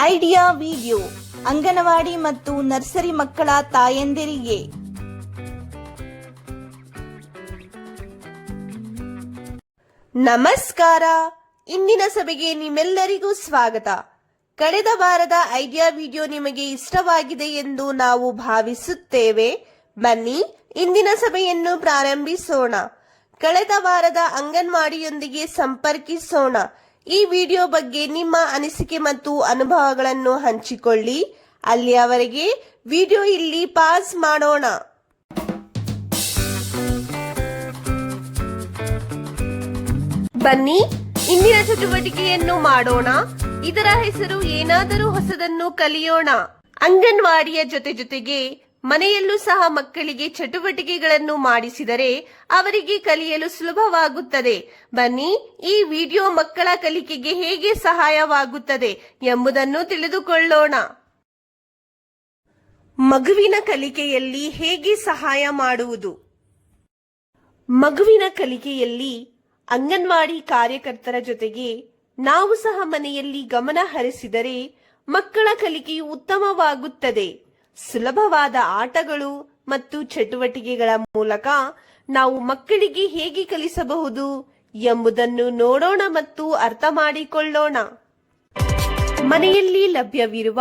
Idea video, anganwadi ಮತ್ತು nursery ಮಕ್ಕಳ ತಾಯಂದಿರಿಗೆ. ನಮಸ್ಕಾರ, ಇಂದಿನ ಸಭೆಗೆ ನಿಮ್ಮೆಲ್ಲರಿಗೂ ಸ್ವಾಗತ. ಕಳೆದ ವಾರದ ಐಡಿಯಾ ವಿಡಿಯೋ ನಿಮಗೆ ಇಷ್ಟವಾಗಿದೆ ಎಂದು ನಾವು ಭಾವಿಸುತ್ತೇವೆ. ಬನ್ನಿ, ಇಂದಿನ ಸಭೆಯನ್ನು ಪ್ರಾರಂಭಿಸೋಣ. ಕಳೆದ ವಾರದ ಅಂಗನವಾಡಿಯೊಂದಿಗೆ ಸಂಪರ್ಕಿಸೋಣ. ಈ ವಿಡಿಯೋ ಬಗ್ಗೆ ನಿಮ್ಮ ಅನಿಸಿಕೆ ಮತ್ತು ಅನುಭವಗಳನ್ನು ಹಂಚಿಕೊಳ್ಳಿ. ಅಲ್ಲಿಯವರೆಗೆ ವಿಡಿಯೋ ಇಲ್ಲಿ ಪಾಸ್ ಮಾಡೋಣ. ಬನ್ನಿ, ಇಂದಿನ ಚಟುವಟಿಕೆಯನ್ನು ಮಾಡೋಣ. ಇದರ ಹೆಸರು ಏನಾದರೂ ಹೊಸದನ್ನು ಕಲಿಯೋಣ. ಅಂಗನವಾಡಿಯ ಜೊತೆ ಜೊತೆಗೆ ಮನೆಯಲ್ಲೂ ಸಹ ಮಕ್ಕಳಿಗೆ ಚಟುವಟಿಕೆಗಳನ್ನು ಮಾಡಿಸಿದರೆ ಅವರಿಗೆ ಕಲಿಯಲು ಸುಲಭವಾಗುತ್ತದೆ. ಬನ್ನಿ, ಈ ವಿಡಿಯೋ ಮಕ್ಕಳ ಕಲಿಕೆಗೆ ಹೇಗೆ ಸಹಾಯವಾಗುತ್ತದೆ ಎಂಬುದನ್ನು ತಿಳಿದುಕೊಳ್ಳೋಣ. ಮಗುವಿನ ಕಲಿಕೆಯಲ್ಲಿ ಹೇಗೆ ಸಹಾಯ ಮಾಡುವುದು? ಮಗುವಿನ ಕಲಿಕೆಯಲ್ಲಿ ಅಂಗನವಾಡಿ ಕಾರ್ಯಕರ್ತರ ಜೊತೆಗೆ ನಾವು ಸಹ ಮನೆಯಲ್ಲಿ ಗಮನ ಹರಿಸಿದರೆ ಮಕ್ಕಳ ಕಲಿಕೆಯು ಉತ್ತಮವಾಗುತ್ತದೆ. ಸುಲಭವಾದ ಆಟಗಳು ಮತ್ತು ಚಟುವಟಿಕೆಗಳ ಮೂಲಕ ನಾವು ಮಕ್ಕಳಿಗೆ ಹೇಗೆ ಕಲಿಸಬಹುದು ಎಂಬುದನ್ನು ನೋಡೋಣ ಮತ್ತು ಅರ್ಥ ಮಾಡಿಕೊಳ್ಳೋಣ. ಮನೆಯಲ್ಲಿ ಲಭ್ಯವಿರುವ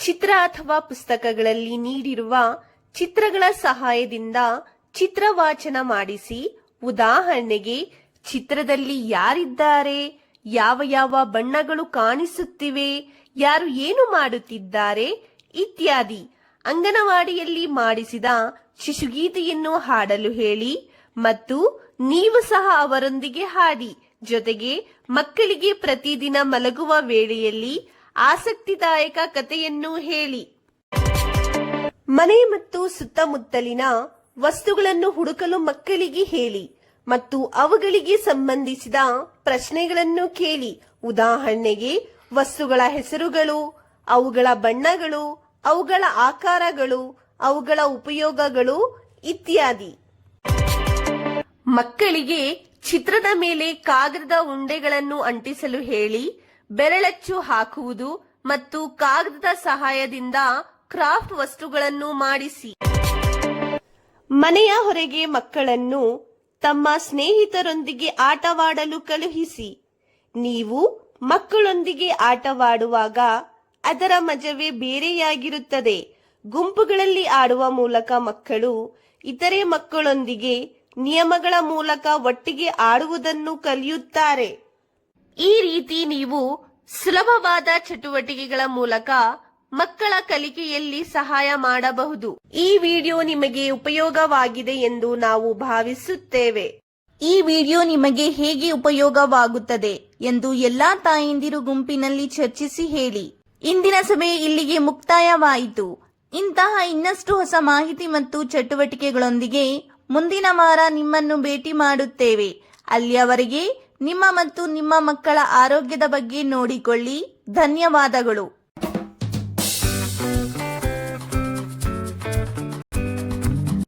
ಚಿತ್ರ ಅಥವಾ ಪುಸ್ತಕಗಳಲ್ಲಿ ನೀಡಿರುವ ಚಿತ್ರಗಳ ಸಹಾಯದಿಂದ ಚಿತ್ರವಾಚನ ಮಾಡಿಸಿ, ಉದಾಹರಣೆಗೆ ಚಿತ್ರದಲ್ಲಿ ಯಾರಿದ್ದಾರೆ, ಯಾವ ಯಾವ ಬಣ್ಣಗಳು ಕಾಣಿಸುತ್ತಿವೆ, ಯಾರು ಏನು ಮಾಡುತ್ತಿದ್ದಾರೆ, ಇತ್ಯಾದಿ. ಅಂಗನವಾಡಿಯಲ್ಲಿ ಮಾಡಿಸಿದ ಶಿಶುಗೀತೆಯನ್ನು ಹಾಡಲು ಹೇಳಿ ಮತ್ತು ನೀವು ಸಹ ಅವರೊಂದಿಗೆ ಹಾಡಿ. ಜೊತೆಗೆ ಮಕ್ಕಳಿಗೆ ಪ್ರತಿದಿನ ಮಲಗುವ ವೇಳೆಯಲ್ಲಿ ಆಸಕ್ತಿದಾಯಕ ಕಥೆಯನ್ನು ಹೇಳಿ. ಮನೆ ಮತ್ತು ಸುತ್ತಮುತ್ತಲಿನ ವಸ್ತುಗಳನ್ನು ಹುಡುಕಲು ಮಕ್ಕಳಿಗೆ ಹೇಳಿ ಮತ್ತು ಅವುಗಳಿಗೆ ಸಂಬಂಧಿಸಿದ ಪ್ರಶ್ನೆಗಳನ್ನು ಕೇಳಿ. ಉದಾಹರಣೆಗೆ, ವಸ್ತುಗಳ ಹೆಸರುಗಳು, ಅವುಗಳ ಬಣ್ಣಗಳು ಅವುಗಳ ಆಕಾರಗಳು, ಅವುಗಳ ಉಪಯೋಗಗಳು ಇತ್ಯಾದಿ. ಮಕ್ಕಳಿಗೆ ಚಿತ್ರದ ಮೇಲೆ ಕಾಗದದ ಉಂಡೆಗಳನ್ನು ಅಂಟಿಸಲು ಹೇಳಿ, ಬೆರಳಚ್ಚು ಹಾಕುವುದು ಮತ್ತು ಕಾಗದದ ಸಹಾಯದಿಂದ ಕ್ರಾಫ್ಟ್ ವಸ್ತುಗಳನ್ನು ಮಾಡಿಸಿ. ಮನೆಯ ಹೊರಗೆ ಮಕ್ಕಳನ್ನು ತಮ್ಮ ಸ್ನೇಹಿತರೊಂದಿಗೆ ಆಟವಾಡಲು ಕಳುಹಿಸಿ. ನೀವು ಮಕ್ಕಳೊಂದಿಗೆ ಆಟವಾಡುವಾಗ ಅದರ ಮಜವೇ ಬೇರೆಯಾಗಿರುತ್ತದೆ. ಗುಂಪುಗಳಲ್ಲಿ ಆಡುವ ಮೂಲಕ ಮಕ್ಕಳು, ಇತರೆ ಮಕ್ಕಳೊಂದಿಗೆ ನಿಯಮಗಳ ಮೂಲಕ ಒಟ್ಟಿಗೆ ಆಡುವುದನ್ನು ಕಲಿಯುತ್ತಾರೆ. ಈ ರೀತಿ ನೀವು ಸುಲಭವಾದ ಚಟುವಟಿಕೆಗಳ ಮೂಲಕ ಮಕ್ಕಳ ಕಲಿಕೆಯಲ್ಲಿ ಸಹಾಯ ಮಾಡಬಹುದು. ಈ ವಿಡಿಯೋ ನಿಮಗೆ ಉಪಯೋಗವಾಗಿದೆ ಎಂದು ನಾವು ಭಾವಿಸುತ್ತೇವೆ. ಈ ವಿಡಿಯೋ ನಿಮಗೆ ಹೇಗೆ ಉಪಯೋಗವಾಗುತ್ತದೆ ಎಂದು ಎಲ್ಲಾ ತಾಯಂದಿರು ಗುಂಪಿನಲ್ಲಿ ಚರ್ಚಿಸಿ ಹೇಳಿ. ಇಂದಿನ ಸಭೆ ಇಲ್ಲಿಗೆ ಮುಕ್ತಾಯವಾಯಿತು. ಇಂತಹ ಇನ್ನಷ್ಟು ಹೊಸ ಮಾಹಿತಿ ಮತ್ತು ಚಟುವಟಿಕೆಗಳೊಂದಿಗೆ ಮುಂದಿನ ವಾರ ನಿಮ್ಮನ್ನು ಭೇಟಿ ಮಾಡುತ್ತೇವೆ. ಅಲ್ಲಿಯವರೆಗೆ ನಿಮ್ಮ ಮತ್ತು ನಿಮ್ಮ ಮಕ್ಕಳ ಆರೋಗ್ಯದ ಬಗ್ಗೆ ನೋಡಿಕೊಳ್ಳಿ. ಧನ್ಯವಾದಗಳು.